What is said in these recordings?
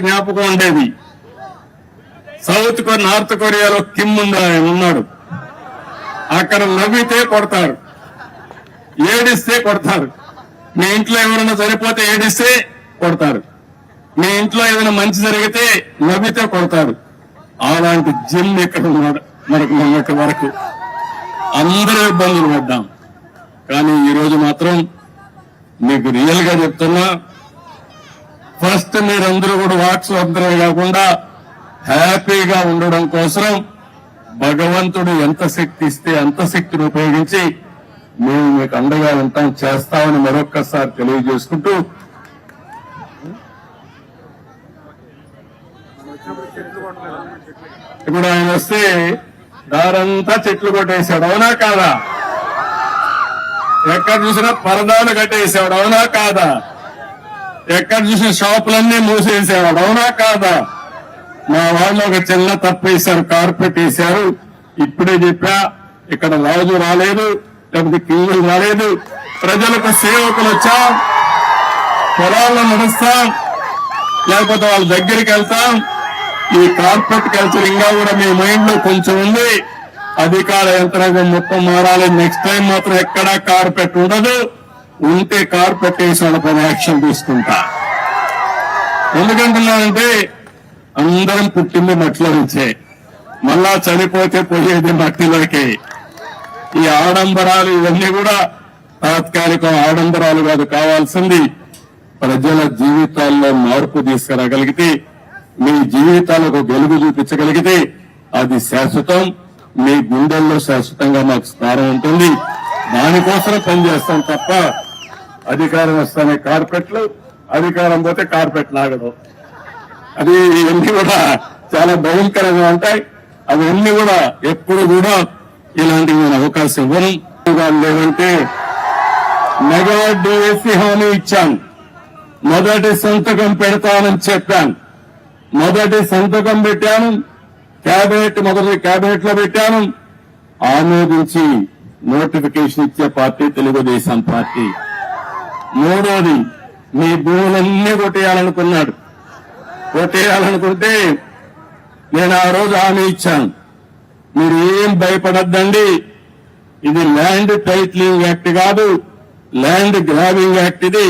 జ్ఞాపకం ఉండేది. సౌత్ కొ నార్త్ కొరియాలో కిమ్ ఉందా ఆయన ఉన్నాడు. అక్కడ నవ్వితే కొడతారు. ఏడిస్తే కొడతారు. మీ ఇంట్లో ఎవరైనా సరిపోతే ఏడిస్తే కొడతారు. మీ ఇంట్లో ఏదైనా మంచి జరిగితే నవ్వితే కొడతారు. అలాంటి జిమ్ ఇక్కడ ఉన్నాడు. మనకు మొన్నటి వరకు. అందరూ ఇబ్బందులు పడ్డాం. కానీ ఈ రోజు మాత్రం మీకు రియల్గా చెప్తున్నా ఫస్ట్ మీరందరూ కూడా వాక్స్ కాకుండా హ్యాపీగా ఉండడం కోసం భగవంతుడు ఎంత శక్తి ఇస్తే అంత శక్తిని ఉపయోగించి మేము మీకు అండగా ఉంటాం చేస్తామని మరొక్కసారి తెలియజేసుకుంటూ ఇప్పుడు ఆయన వస్తే దారంతా చెట్లు కొట్టేశాడు అవునా కాదా? ఎక్కడ చూసినా పరదాలు కట్టేశాడు అవునా కాదా? ఎక్కడ చూసిన షాపులన్నీ మూసేసేవాడు అవునా కాదా? మా వాళ్ళు ఒక చిన్న తప్పు వేశారు కార్పెట్ వేశారు. ఇప్పుడే చెప్పా ఇక్కడ రాజు రాలేదు లేకపోతే కింగులు రాలేదు. ప్రజలకు సేవకులు వచ్చా? పొలాల్లో నడుస్తాం? లేకపోతే వాళ్ళ దగ్గరికి వెళ్తాం? ఈ కార్పెట్ కల్చర్ ఇంకా కూడా మీ మైండ్లో కొంచెం ఉంది. అధికార యంత్రాంగం మొత్తం మారాలి. నెక్స్ట్ టైం మాత్రం ఎక్కడా కార్పెట్ ఉండదు. ఉంటే కార్పెట్ వేసి వాళ్ళపై యాక్షన్ తీసుకుంటా. ఎందుకంటున్నానంటే అందరం పుట్టింది మట్టిలో నుంచే. మళ్ళా చనిపోతే పోయేది మట్టిలోకి. ఈ ఆడంబరాలు ఇవన్నీ కూడా తాత్కాలిక ఆడంబరాలు కాదు కావాల్సింది ప్రజల జీవితాల్లో మార్పు తీసుకురాగలిగితే మీ జీవితాలకు గెలుగు చూపించగలిగితే అది శాశ్వతం మీ గుండెల్లో శాశ్వతంగా మాకు స్థానం ఉంటుంది. దానికోసం పనిచేస్తాం తప్ప అధికారం వస్తానే కార్పెట్లు అధికారం పోతే కార్పెట్ లాగడం అది ఇవన్నీ కూడా చాలా భయంకరంగా ఉంటాయి. అవన్నీ కూడా ఎప్పుడు కూడా ఇలాంటివి నేను అవకాశం ఇవ్వను లేదంటే మెగా డిఎస్సి హామీ ఇచ్చాను మొదటి సంతకం పెడతానని చెప్పాను మొదటి సంతకం పెట్టాను. కేబినెట్ మొదటి కేబినెట్లో పెట్టాను. ఆమోదించి నోటిఫికేషన్ ఇచ్చే పార్టీ తెలుగుదేశం పార్టీ. మూడోది మీ భూములన్నీ కొట్టేయాలనుకున్నాడు. కొట్టేయాలనుకుంటే నేను ఆ రోజు హామీ ఇచ్చాను. మీరు ఏం భయపడద్దండి. ఇది ల్యాండ్ టైట్లింగ్ యాక్ట్ కాదు. ల్యాండ్ గ్రాబింగ్ యాక్ట్ ఇది.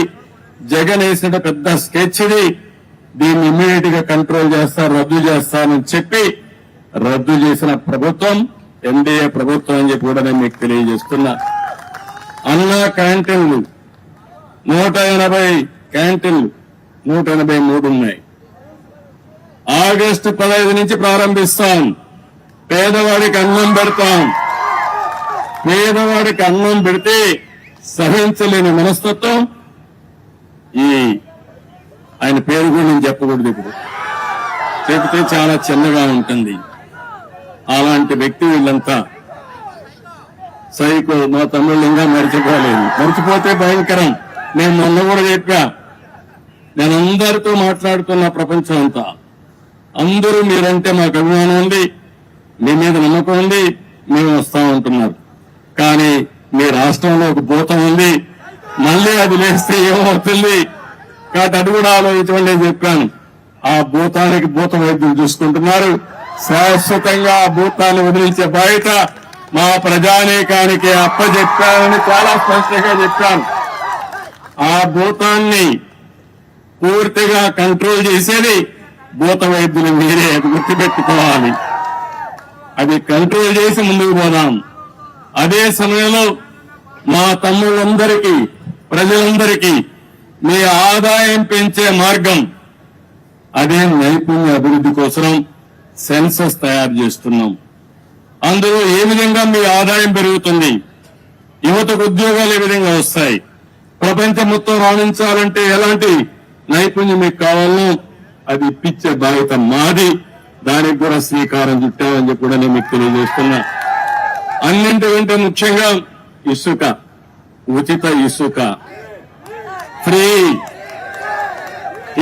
జగన్ వేసిన పెద్ద స్కెచ్ ఇది. దీన్ని ఇమ్మీడియట్గా కంట్రోల్ చేస్తారు రద్దు చేస్తానని చెప్పి రద్దు చేసిన ప్రభుత్వం ఎన్డీఏ ప్రభుత్వం అని చెప్పి కూడా నేను మీకు తెలియజేస్తున్నా. అన్నా క్యాంటీన్లు నూట ఎనభై క్యాంటీన్లు నూట ఎనభై మూడు ఉన్నాయి. ఆగస్టు పదహైదు నుంచి ప్రారంభిస్తాం. పేదవాడికి అన్నం పెడతాం. పేదవాడికి అన్నం పెడితే సహించలేని మనస్తత్వం. ఈ ఆయన పేరు కూడా నేను చెప్పకూడదు ఇప్పుడు. చెబితే చాలా చిన్నగా ఉంటుంది. అలాంటి వ్యక్తి వీళ్ళంతా. సైకో మా తమ్ముళ్ళు ఇంకా మర్చిపోలేదు మర్చిపోతే భయంకరం. నేను మొన్న కూడా చెప్పా. నేను అందరితో మాట్లాడుతున్న ప్రపంచం అంతా. అందరూ మీరంటే మాకు అభిమానం ఉంది మీ మీద నమ్మకం ఉంది మేము వస్తామంటున్నారు కానీ మీ రాష్ట్రంలో ఒక భూతం ఉంది. మళ్ళీ అది లేస్తే ఏమవుతుంది? కాబట్టి అది కూడా ఆలోచించండి చెప్పాను. ఆ భూతానికి భూత వైద్యం చూసుకుంటున్నారు. శాశ్వతంగా ఆ భూతాన్ని వదిలించే బాధ్యత మా ప్రజానీకానికి అప్పచెప్పానని చాలా స్పష్టంగా చెప్పాను. ఆ భూతాన్ని పూర్తిగా కంట్రోల్ చేసేది భూత వైద్యులు మీరే అది గుర్తుపెట్టుకోవాలి. అది కంట్రోల్ చేసి ముందుకు పోదాం. అదే సమయంలో మా తమ్ముళ్ళందరికీ ప్రజలందరికీ మీ ఆదాయం పెంచే మార్గం అదే నైపుణ్య అభివృద్ధి కోసం సెన్సస్ తయారు చేస్తున్నాం. అందులో ఏ విధంగా మీ ఆదాయం పెరుగుతుంది యువతకు ఉద్యోగాలు ఏ విధంగా వస్తాయి ప్రపంచం మొత్తం రాణించాలంటే ఎలాంటి నైపుణ్యం మీకు కావాలో అది ఇప్పించే బాధ్యత మాది. దానికి కూడా శ్రీకారం చుట్టామని చెప్పి కూడా నేను మీకు తెలియజేస్తున్నా. అన్నింటికంటే ముఖ్యంగా ఇసుక ఉచిత ఇసుక. ఫ్రీ.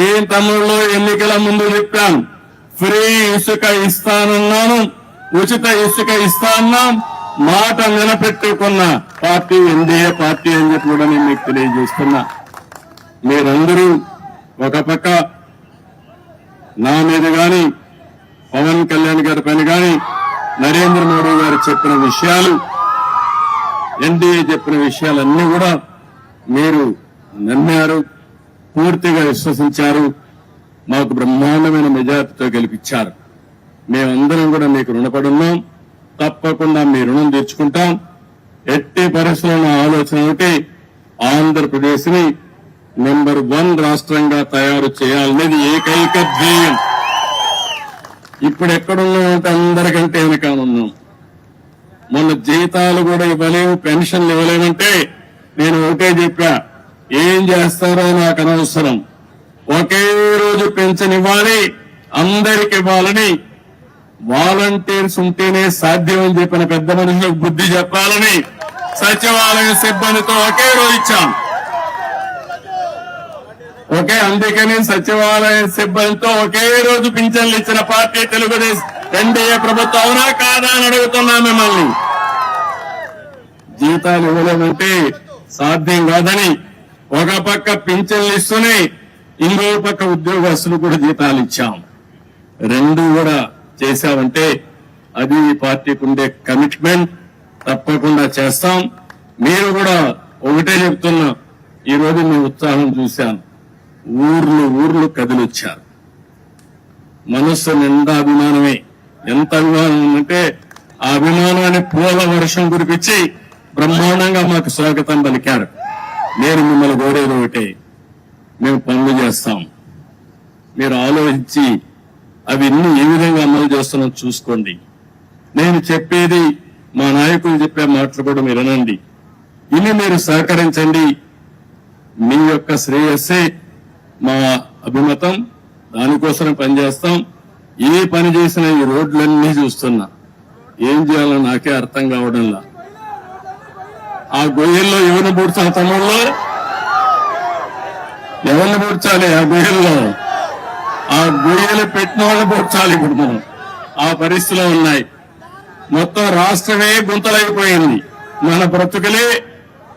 ఏం తమ్ముళ్ళు ఎన్నికల ముందు చెప్పాను ఫ్రీ ఇసుక ఇస్తానన్నాను ఉచిత ఇసుక ఇస్తా అన్నాం. మాట నిలబెట్టుకున్న పార్టీ ఎన్డీఏ పార్టీ అని చెప్పి కూడా నేను మీకు తెలియజేస్తున్నా. మీరందరూ ఒక పక్క నా మీద గాని పవన్ కళ్యాణ్ గారి పైన గాని నరేంద్ర మోడీ గారు చెప్పిన విషయాలు ఎన్డీఏ చెప్పిన విషయాలన్నీ కూడా మీరు నమ్మారు పూర్తిగా విశ్వసించారు మాకు బ్రహ్మాండమైన మెజార్టీతో గెలిపించారు. మేమందరం కూడా మీకు రుణపడున్నాం రుణం తీర్చుకుంటాం. ఎట్టి పరిశ్రమ ఆలోచన ఒకటి ఆంధ్రప్రదేశ్ని నెంబర్ వన్ రాష్ట్రంగా తయారు చేయాలనేది ఏకైక ధ్యేయం. ఇప్పుడు ఎక్కడున్నామంటే అందరికంటే వెనకాలన్నాం. మొన్న జీతాలు కూడా ఇవ్వలేము పెన్షన్లు ఇవ్వలేమంటే నేను ఒకటే చెప్పా ఏం చేస్తారో నాకు అనవసరం. ఒకే రోజు పెన్షన్ ఇవ్వాలి అందరికి ఇవ్వాలని వాలంటీర్స్ ఉంటేనే సాధ్యం అని చెప్పిన పెద్ద మనుషులకు బుద్ధి చెప్పాలని సచివాలయ సిబ్బందితో ఒకే రోజు ఇచ్చాం. ఓకే అందుకని సచివాలయ సిబ్బందితో ఒకే రోజు పింఛన్లు ఇచ్చిన పార్టీ తెలుగుదేశం ఎన్డీఏ ప్రభుత్వం అవునా కాదా అని అడుగుతున్నా మిమ్మల్ని. జీతాలు ఇవ్వలేమంటే సాధ్యం కాదని ఒక పక్క పింఛన్లు ఇస్తూనే ఇంకో పక్క ఉద్యోగస్తులు కూడా జీతాలు ఇచ్చాం. రెండు కూడా చేశామంటే అది పార్టీకి ఉండే కమిట్మెంట్ తప్పకుండా చేస్తాం. మీరు కూడా ఒకటే చెప్తున్నా ఈ రోజు మీ ఉత్సాహం చూశాను. ఊర్లు ఊర్లు కదిలొచ్చారు. మనస్సు నిండా అభిమానమే. ఎంత అభిమానం అంటే ఆ అభిమానాన్ని పూల వర్షం కురిపించి బ్రహ్మాండంగా మాకు స్వాగతం పలికారు. నేను మిమ్మల్ని కోరేది ఒకటే మేము పనులు చేస్తాం. మీరు ఆలోచించి అవి ఇన్ని ఏ విధంగా అమలు చేస్తున్నాం చూసుకోండి. నేను చెప్పేది మా నాయకులు చెప్పే మాటలు కూడా మీరు అనండి ఇన్ని మీరు సహకరించండి. మీ యొక్క శ్రేయస్సే మా అభిమతం. దానికోసం పనిచేస్తాం. ఏ పని చేసినా ఈ రోడ్లన్నీ చూస్తున్నా. ఏం చేయాలో నాకే అర్థం కావడంలా ఆ గొయ్యల్లో ఎవరిని పూడ్చాలి తమ్ముళ్ళు? ఎవరిని పూడ్చాలి ఆ గొయ్యల్లో? ఆ గొయ్యలు పెట్టిన వాళ్ళు పూడ్చాలి ఇప్పుడు మనం. ఆ పరిస్థితిలో ఉన్నాయి. మొత్తం రాష్ట్రమే గుంతలైపోయింది. మన బ్రతుకులే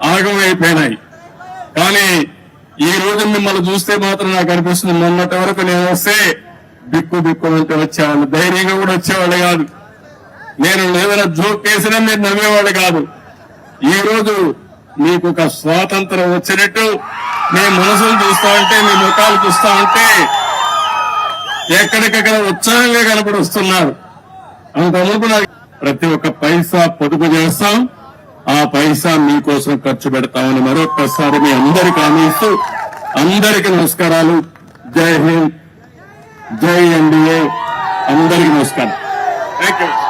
ఆగమైపోయినాయి. కానీ ఈ రోజు మిమ్మల్ని చూస్తే మాత్రం నాకు అనిపిస్తుంది మొన్నటి వరకు నేను వస్తే బిక్కు బిక్కు అంటే వచ్చేవాళ్ళు. ధైర్యంగా కూడా వచ్చేవాళ్ళు కాదు. నేను ఏదైనా జోక్ చేసినా మీరు నవ్వేవాళ్ళు కాదు. ఈ రోజు మీకు ఒక స్వాతంత్రం వచ్చినట్టు మీ మనసులు చూస్తా ఉంటే మీ ముఖాలు చూస్తా ఉంటే ఎక్కడికక్కడ ఉత్సాహంగా కనపడి వస్తున్నారు అంతవరకు నాకు ప్రతి ఒక్క పైసా పొదుపు చేస్తాం. ఆ పైసా మీకోసం ఖర్చు పెడతామని మరొకసారి మీ అందరికి హామీ ఇస్తూ అందరికి నమస్కారాలు. జై హింద్ జై ఎన్డీఏ అందరికి నమస్కారం. Thank you